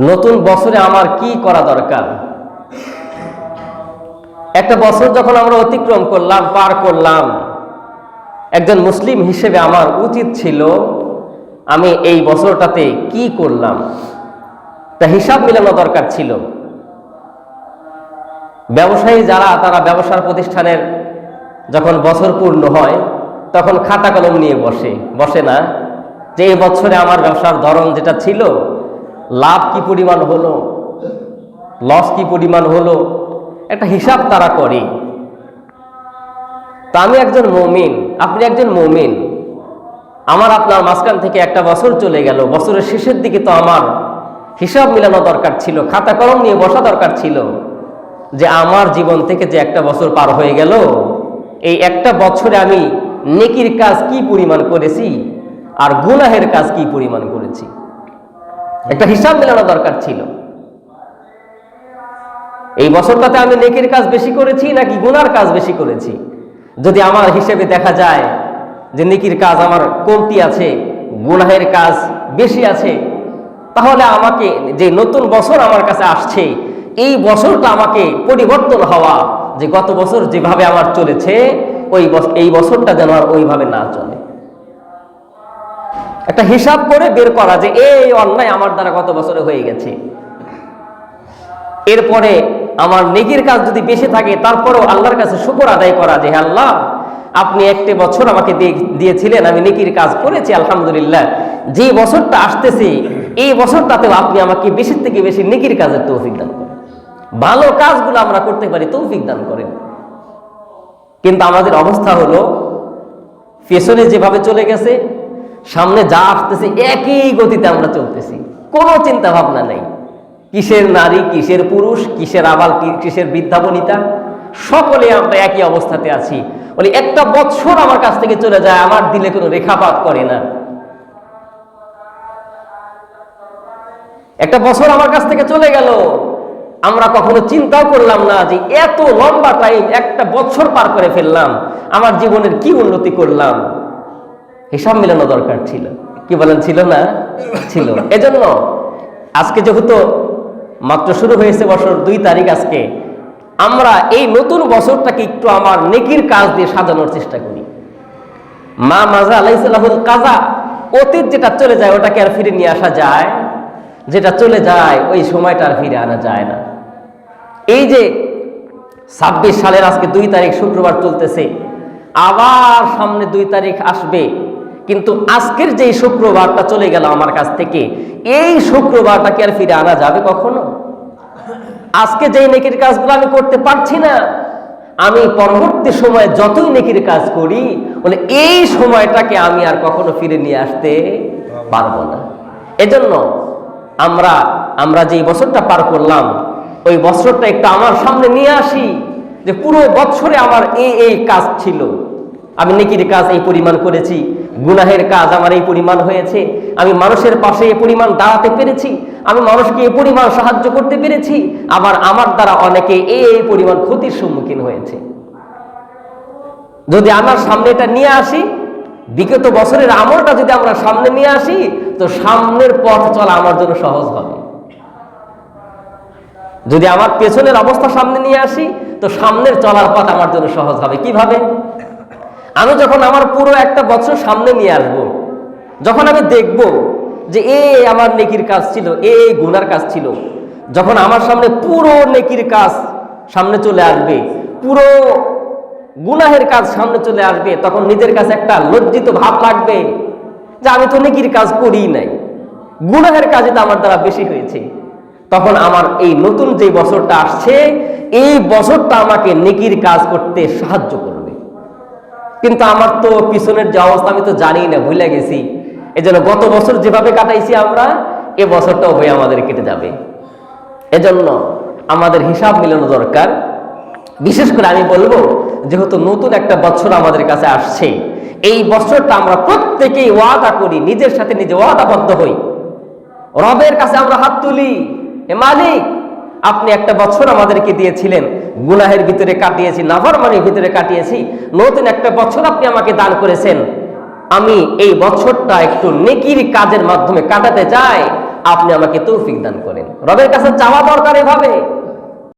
নতুন বছরে আমার কি করা দরকার? একটা বছর যখন আমরা অতিক্রম করলাম, পার করলাম, একজন মুসলিম হিসেবে আমার উচিত ছিল আমি এই বছরটাতে কি করলাম? তা হিসাব মিলানো দরকার ছিল। ব্যবসায়ী যারা, তারা ব্যবসার প্রতিষ্ঠানের যখন বছর পূর্ণ হয়, তখন খাতা কলম নিয়ে বসে বসে না। যে এই বছরে আমার ব্যবসার ধরন যেটা ছিল লাভ কি পরিমাণ হলো? লস কি পরিমাণ হলো? একটা হিসাব তারা করে। তা আমি একজন মমিন, আপনি একজন মমিন। আমার আপনার মাঝখান থেকে একটা বছর চলে গেল, বছরের শেষের দিকে তো আমার হিসাব মিলানো দরকার ছিল, খাতা কলম নিয়ে বসা দরকার ছিল। যে আমার জীবন থেকে যে একটা বছর পার হয়ে গেল, এই একটা বছরে আমি নেকির কাজ কি পরিমাণ করেছি, আর গুনাহের কাজ কি পরিমাণ করেছি? একটা হিসাব মেলানো দরকার ছিল। এই বছরটাতে আমি নেকির কাজ বেশি করেছি নাকি গুনার কাজ বেশি করেছি? যদি আমার হিসেবে দেখা যায় যে নেকির কাজ আমার কমতি আছে, গুনাহের কাজ বেশি আছে, তাহলে আমাকে যে নতুন বছর আমার কাছে আসছে, এই বছরটা আমাকে পরিবর্তন হওয়া, যে গত বছর যেভাবে আমার চলেছে, ওই এই বছরটা যেন আর ওইভাবে না চলে। একটা হিসাব করে বের করা যে এই অন্যায় আমার দ্বারা গত বছরে হয়ে গেছে। এরপরে আমার নেকির কাজ যদি বেশি থাকে, তারপরেও আল্লাহর কাছে শুকর আদায় করা যে আল্লাহ, আপনি একটি বছর আমাকে দিয়েছিলেন, আমি নেকির কাজ করেছি, আলহামদুলিল্লাহ। যে বছরটা আসতেছে, এই বছরটাতেও আপনি আমাকে বেশি থেকে বেশি নেকির কাজের তৌফিক দান করেন। ভালো কাজগুলো আমরা করতে পারি, তৌফিক দান করেন। কিন্তু আমাদের অবস্থা হলো, পেছনে যেভাবে চলে গেছে সামনে যা আসতেছে, একই গতিতে আমরা চলতেছি। কোনো চিন্তা ভাবনা নেই। কিসের নারী, কিসের পুরুষ, কিসের আবাল, কি- কিসের বৃদ্ধা, বনিতা? সকলে আমরা একই অবস্থাতে আছি। বলি, একটা বৎসর আমার কাছ থেকে চলে যায়, আমার দিলে কোনো রেখাপাত করে না। একটা বছর আমার কাছ থেকে চলে গেল। আমরা কখনো চিন্তাও করলাম না যে এত লম্বা টাইম একটা বছর পার করে ফেললাম। আমার জীবনের কি উন্নতি করলাম? হিসাব মেলানো দরকার ছিল। কি বলেন, ছিল না? ছিল। এজন্য আজকে যেহেতু মাত্র শুরু হয়েছে বছর দুই তারিখ আজকে, আমরা এই নতুন বছরটাকে একটু আমার নেকির কাজ দিয়ে সাজানোর চেষ্টা করি। মা মাজা আলাইসাল্লাহুল কাজা, অতীত যেটা চলে যায় ওটাকে আর ফিরে নিয়ে আসা যায়, যেটা চলে যায় ওই সময়টা আর ফিরে আনা যায় না। এই যে ছাব্বিশ সালের আজকে দুই তারিখ শুক্রবার চলতেছে, আবার সামনে দুই তারিখ আসবে। কিন্তু আজকের যেই শুক্রবারটা চলে গেল আমার কাছ থেকে, এই শুক্রবারটাকে আর ফিরে আনা যাবে কখনো? আজকে যেই নেকির কাজগুলো আমি করতে পারছি না, আমি পরবর্তী সময়ে যতই নেকির কাজ করি, বলে এই সময়টাকে আমি আর কখনো ফিরে নিয়ে আসতে পারব না। এজন্য আমরা আমরা যে বছরটা পার করলাম, ওই বছরটা একটু আমার সামনে নিয়ে আসি যে পুরো বছরে আমার এই এই কাজ ছিল। আমি নেকির কাজ এই পরিমাণ করেছি। গুনাহের কাজ আমার এই পরিমাণ হয়েছে। আমি মানুষের পাশে এই পরিমাণ দাঁড়াতে পেরেছি। আমি মানুষকে এই পরিমাণ সাহায্য করতে পেরেছি। আবার আমার দ্বারা অনেকে এই পরিমাণ ক্ষতির সম্মুখীন হয়েছে। যদি আমার সামনে এটা নিয়ে আসি, বিগত বছরের আমলটা যদি আমরা সামনে নিয়ে আসি, তো সামনের পথ চলা আমার জন্য সহজ হবে। যদি আমার পেছনের অবস্থা সামনে নিয়ে আসি, তো সামনের চলার পথ আমার জন্য সহজ হবে। কীভাবে? আমি যখন আমার পুরো একটা বছর সামনে নিয়ে আসব, যখন আমি দেখব যে এ আমার নেকির কাজ ছিল, এ গুনার কাজ ছিল, যখন আমার সামনে পুরো নেকির কাজ সামনে চলে আসবে, পুরো গুনাহের কাজ সামনে চলে আসবে, তখন নিজের কাছে একটা লজ্জিত ভাব লাগবে যে আমি তো নেকির কাজ করি নাই। গুনাহের কাজে তো আমার দ্বারা বেশি হয়েছে। তখন আমার এই নতুন যে বছরটা আসছে, এই বছরটা আমাকে নেকির কাজ করতে সাহায্য করবে। কিন্তু আমার তো পিছনের যে অবস্থা আমি তো জানি না, ভুলে গেছি। এই জন্য গত বছর যেভাবে কাটাইছি আমরা, এ বছরটাও হয়ে আমাদের কেটে যাবে। এজন্য আমাদের হিসাব মিলানো দরকার। বিশেষ করে আমি বলব, যেহেতু নতুন একটা বছর আমাদের কাছে আসছে, এই বছরটা আমরা প্রত্যেকেই ওয়াদা করি, নিজের সাথে নিজে ওয়াদাবদ্ধ হই। রবের কাছে আমরা হাত তুলি। হে মালিক, আপনি একটা বছর আমাদেরকে দিয়েছিলেন। গুনাহের ভিতরে কাটিয়েছি নাফরমানির ভিতরে কাটিয়েছি। নতুন একটা বছর আপনি আমাকে দান করেছেন। আমি এই বছরটা একটু নেকির কাজের মাধ্যমে কাটাতে চাই। আপনি আমাকে তৌফিক দান করেন। রবের কাছে চাওয়া দরকার এভাবে।